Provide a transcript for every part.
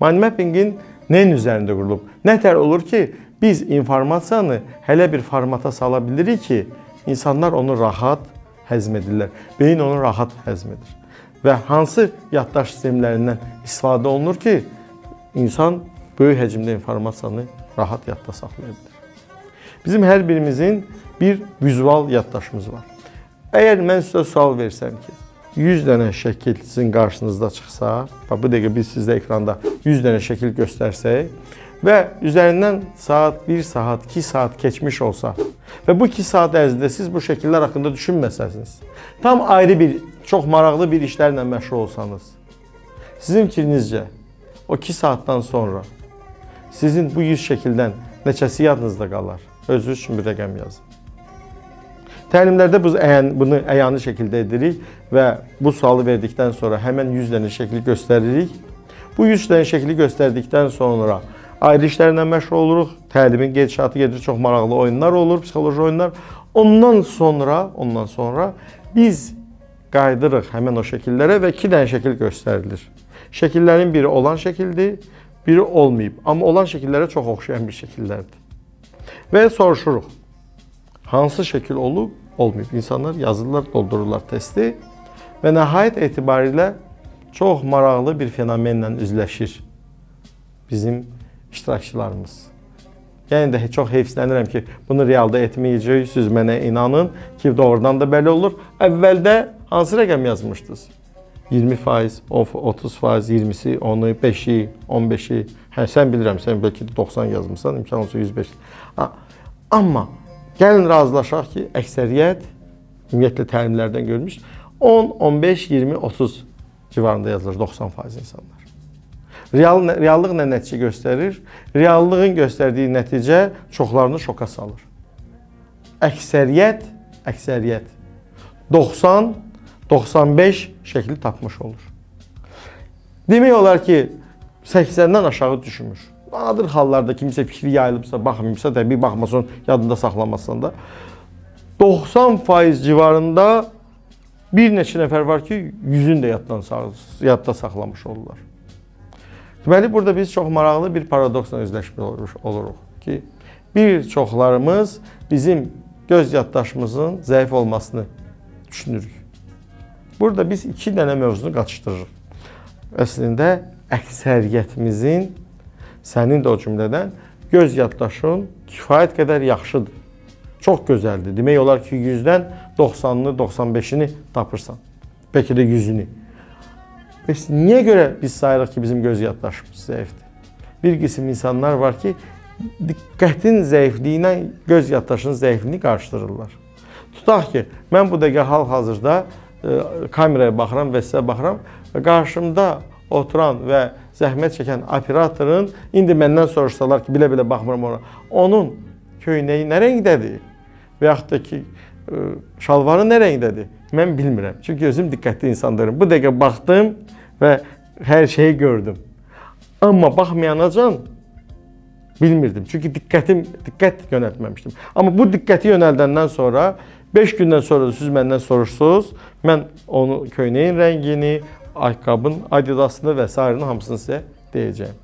Mind mappingin neyin üzərində qurulub? Nətər olur ki, biz informasiyanı hələ bir formata sala bilirik ki, insanlar onu rahat həzm. Beyin onu rahat həzm edir. Və hansı yaddaş sistemlərindən istifadə olunur ki, insan böyük həcmdə informasiyanı rahat yadda saxlaya bilir. Bizim hər birimizin bir vizual yaddaşımız var. Əgər mən sizə sual versəm ki, 100 dənə şəkil sizin qarşınızda çıxsa, bax bu dəqiqə biz sizdə ekranda 100 dənə şəkil göstərsək və üzərindən saat 1 saat, 2 saat keçmiş olsa və bu 2 saat ərzində siz bu şəkillər haqqında düşünməsəsiniz, tam ayrı bir, çox maraqlı bir işlərlə məşğul olsanız, sizin fikrinizcə o 2 saatdan sonra sizin bu 100 şəkildən neçəsi yadınızda qalar? Özünüz üçün bir rəqəm yazın. Təlimlərdə biz əyan, bunu əyani şəkildə edirik və bu sualı verdikdən sonra həmən 100 dənə şəkli göstəririk. Bu 100 dənə şəkli göstərdikdən sonra ayrı işlərlə məşğul oluruq. Təlimin gedişatı gedir, çox maraqlı oyunlar olur, psixoloji oyunlar. Ondan sonra, ondan sonra biz qaydırıq həmən o şəkillərə və 2 dənə şəkil göstərilir. Şəkillərin biri olan şəkildir, biri olmayıb. Amma olan şəkillərə çox oxşayan bir şəkillərdir. Və soruşuruq. Hansı şəkil olub, olmayıb. İnsanlar yazırlar, doldururlar testi və nəhayət etibarilə çox maraqlı bir fenomenlə üzləşir bizim iştirakçılarımız. Yəni də çox heyfslənirəm ki, bunu realda etməyəcəyik. Siz mənə inanın ki, doğrudan da belə olur. Əvvəldə hansı rəqəm yazmışdınız? 20%, 30%, 20-si, 10-u, 5-i, 15-i. Hə, sən bilirəm, sən bəlkə də 90 yazmısan, imkan olsa 105. Ha, Amma gəlin razılaşaq ki, əksəriyyət ümumiyyətlə təlimlərdən görmüş 10, 15, 20, 30 civarında yazılır 90% insanlar. Real, reallıq nə nəticə göstərir? Reallığın göstərdiyi nəticə çoxlarını şoka salır. Əksəriyyət, əksəriyyət 90, 95 şəkli tapmış olur. Demək olar ki, 80-dən aşağı düşmür. Nadir hallarda kimsə fikri yayılıbsa, baxmayıbsa, təbii baxmasın, yadında saxlamasın da. 90% civarında bir neçə nəfər var ki, yüzün də yaddan yadda saxlamış olurlar. Deməli burada biz çox maraqlı bir paradoksla üzləşmiş oluruq, ki, bir çoxlarımız bizim göz yaddaşımızın zəif olmasını düşünürük. Burada biz iki dənə mövzunu qaçışdırırıq. Əslində əksəriyyətimizin sənin də o cümlədən göz yaddaşın kifayət qədər yaxşıdır. Çox gözəldir. Demək olar ki, 100-dən 90-ını, 95-ini tapırsan. Bəlkə də 100-ünü. Bəs niyə görə biz sayırıq ki, bizim göz yaddaşımız zəifdir? Bir qism insanlar var ki, diqqətin zəifliyi ilə göz yaddaşının zəifliyini qarşıdırırlar. Tutaq ki, mən bu dəqiqə hal-hazırda e, kameraya baxıram və sizə baxıram və qarşımda oturan və zəhmət çəkən operatorun indi məndən soruşsalar ki, bilə-bilə baxmıram ona. Onun köynəyi nə rəngdədir? Və yaxud da ki, e, şalvarı nə rəngdədir? Mən bilmirəm. Çünki özüm diqqətli insanlarım. Bu dəqiqə baxdım və hər şeyi gördüm. Amma baxmayanacan bilmirdim. Çünki diqqətim diqqət yönəltməmişdim. Amma bu diqqəti yönəldəndən sonra 5 gündən sonra siz məndən soruşsunuz, mən onu köynəyin rəngini, ayaqqabının Adidasını və sairinin hamısını sizə deyəcəyəm.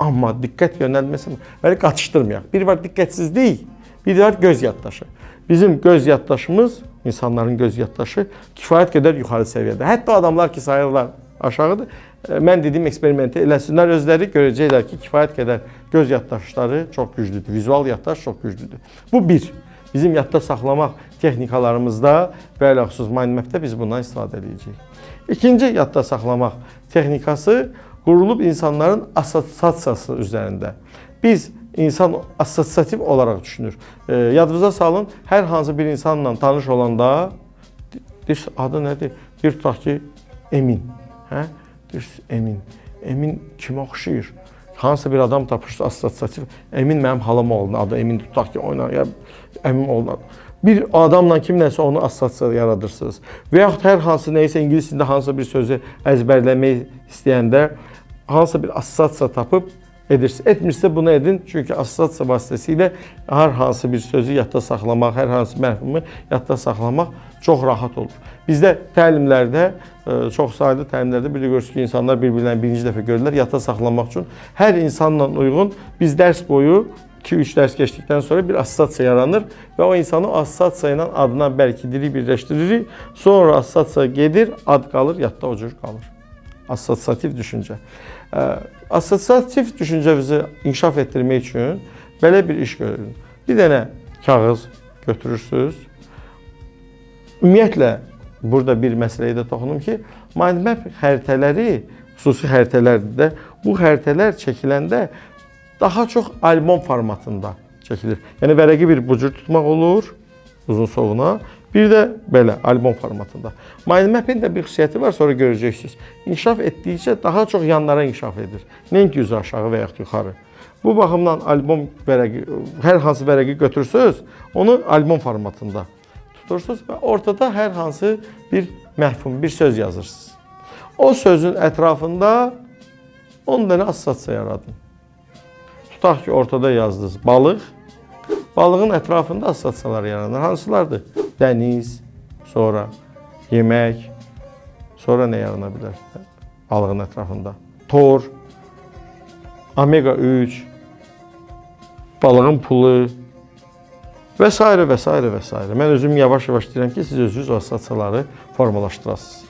Amma diqqət yönəlməsin, belə qaçışdırmayaq. Bir var diqqətsizlik, bir var göz yaddaşı. Bizim göz yaddaşımız, insanların göz yaddaşı kifayət qədər yuxarı səviyyədə. Hətta adamlar ki, sayırlar aşağıdır. e, Mən dediyim eksperimenti eləsinlər özləri görəcəklər ki, kifayət qədər göz yaddaşları çox güclüdür. Vizual yaddaş çox güclüdür. Bu bir. Bizim yadda saxlamaq texnikalarımızda və ələxüsus mind mapdə biz bundan istifadə edəcəyik. İkinci yadda saxlamaq texnikası qurulub insanların assosiasiyası üzərində. Biz insan assosiativ olaraq düşünür. E, yadınıza salın, hər hansı bir insanla tanış olanda deyir, adı nədir? Deyir tutaq ki, Emin. Hə? Deyir, Emin. Emin kimə oxşayır? Hansısa bir adam tapırsa assosiativ. Emin mənim halam oğlunun adı Emin tutaq ki, oynar ya əmim oğlunun. Bir adamla kimləsə onu assosiasiya yaradırsınız. Və yaxud hər hansı nəyisə ingilis dilində hansısa bir sözü əzbərləmək istəyəndə hansısa bir assosiasiya tapıb edirsiniz. Etmirsə bunu edin. Çünki assosiasiya vasitəsilə hər hansı bir sözü yadda saxlamaq, hər hansı məhfumu yadda saxlamaq çox rahat olur. Bizdə təlimlərdə e, çox sayda təlimlərdə bir də görürsünüz ki, insanlar bir-birlərini birinci dəfə görürlər yadda saxlamaq üçün hər insanla uyğun biz dərs boyu 2-3 dərs keçdikdən sonra bir assosiasiya yaranır və o insanı o assosiasiya ilə adına bərkidirik, birləşdiririk. Sonra assosiasiya gedir, ad qalır, yadda o cür qalır. Assosiativ düşüncə. Ə, Assosiativ düşüncənizi inkişaf etdirmək üçün belə bir iş görün. Bir dənə kağız götürürsüz. Ümumiyyətlə burada bir məsələyə də toxunum ki, mind map xəritələri, xüsusi xəritələrdir də, bu xəritələr çəkiləndə daha çox albom formatında çəkilir. Yəni vərəqi bir bu cür tutmaq olur, uzun sovuna. Bir də belə albom formatında. Mind map'in də bir xüsusiyyəti var, sonra görəcəksiniz. İnkişaf etdikcə daha çox yanlara inkişaf edir. Nəinki üzü aşağı və yaxud yuxarı. Bu baxımdan albom vərəqi, hər hansı vərəqi götürsüz, onu albom formatında tutursunuz və ortada hər hansı bir məhfum, bir söz yazırsınız. O sözün ətrafında 10 dənə assosiasiya yaradın. Tutaq ki, ortada yazdınız balıq. Balığın ətrafında assosiasiyalar yaranır. Hansılardır? Dəniz, sonra yemək, sonra nə yarana bilər? Balığın ətrafında. Tor, omega 3, balığın pulu və s. və s. və s. Mən özüm yavaş-yavaş deyirəm ki, siz özünüz assosiasiyaları formalaşdırasınız.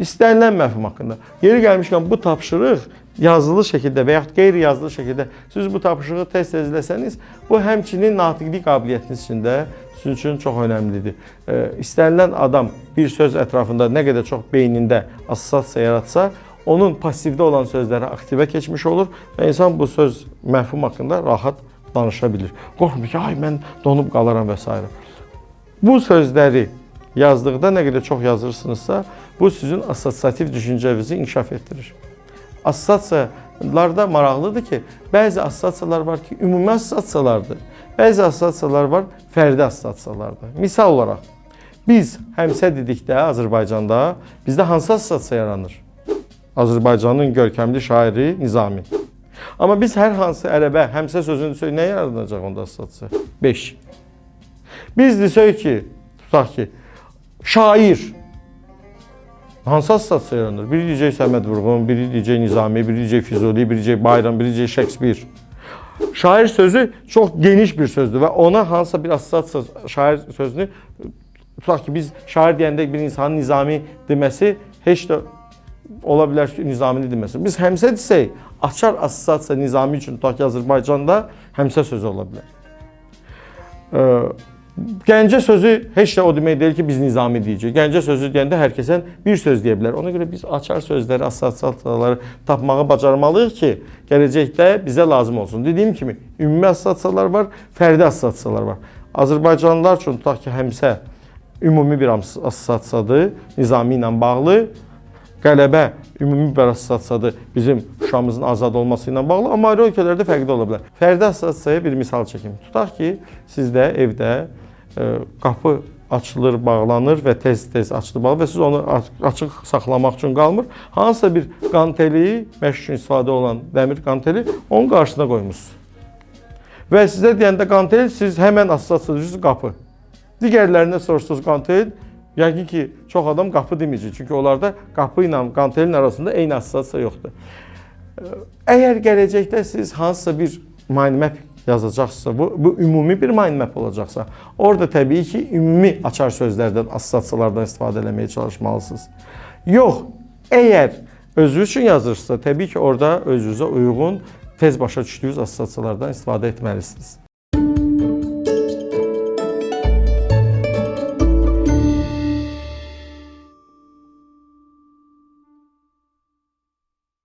İstənilən məfhum haqqında. Yeri gəlmişkən bu tapşırıq yazılı şəkildə və yaxud qeyri-yazılı şəkildə siz bu tapşırığı tez-tez bu həmçinin natiqlik qabiliyyətiniz üçün də sizin üçün çox önəmlidir. E, istənilən adam bir söz ətrafında nə qədər çox beynində assosiasiya yaratsa, onun passivdə olan sözləri aktivə keçmiş olur və insan bu söz məfhum haqqında rahat danışa bilir. Qorxmur ki, ay mən donub qalaram və. Bu sözləri yazdıqda nə qədər çox yazırsınızsa, bu sizin assosiativ düşüncənizi inkişaf etdirir. Assosiasiyalarda maraqlıdır ki, bəzi assosiasiyalar var ki, ümumi assosiasiyalardır. Bəzi assosiasiyalar var, fərdi assosiasiyalardır. Misal olaraq, biz həmsə dedikdə Azərbaycanda bizdə hansı assosiasiya yaranır? Azərbaycanın görkəmli şairi Nizami. Amma biz hər hansı ərəbə həmsə sözünü söyləyək, nə yaranacaq onda assosiasiya? 5. Biz desək ki, tutaq ki, şair hansı assosiasiya yaranır? Biri deyəcək Səməd Vurğun, biri deyəcək Nizami, biri deyəcək Füzuli, biri deyəcək Bayram, biri deyəcək Şekspir. Şair sözü çox geniş bir sözdür və ona hansısa bir assosiasiya şair sözünü tutaq ki, biz şair deyəndə bir insanın Nizami deməsi heç də ola bilər ki, Nizamini deməsin. Biz həmsə desək, açar assosiasiya Nizami üçün tutaq ki, Azərbaycanda həmsə sözü ola bilər. Ee, Gəncə sözü heç də o demək deyil ki, biz Nizami deyəcəyik. Gəncə sözü deyəndə hər kəsən bir söz deyə. Ona görə biz açar sözləri, assosiasiyaları tapmağı bacarmalıyıq ki, gələcəkdə bizə lazım olsun. Dediyim kimi, ümumi assosiasiyalar var, fərdi assosiasiyalar var. Azərbaycanlılar üçün tutaq ki, həmsə ümumi bir assosiasiyadır, Nizami ilə bağlı. Qələbə ümumi bir assosiasiyadır bizim Şuşamızın azad olması ilə bağlı, amma ayrı ölkələrdə fərqli ola bilər. Fərdi assosiasiyaya bir misal çəkim. Tutaq ki, sizdə evdə e, qapı açılır, bağlanır və tez-tez açılır, bağlanır və siz onu aç- açıq saxlamaq üçün qalmır. Hansısa bir qanteli, məşq üçün istifadə olan dəmir qanteli onun qarşısına qoymusunuz. Və sizə deyəndə qantel siz həmən assosiasiya edirsiniz qapı. Digərlərinə soruşsunuz qantel, yəqin ki, çox adam qapı deməyəcək. Çünki onlarda qapı ilə qantelin arasında eyni assosiasiya yoxdur. Əgər gələcəkdə siz hansısa bir mind map yazacaqsınızsa, bu, bu ümumi bir mind map olacaqsa, orada təbii ki, ümumi açar sözlərdən, assosiasiyalardan istifadə etməyə çalışmalısınız. Yox, əgər özünüz üçün yazırsınızsa, təbii ki, orada özünüzə uyğun, tez başa düşdüyünüz assosiasiyalardan istifadə etməlisiniz.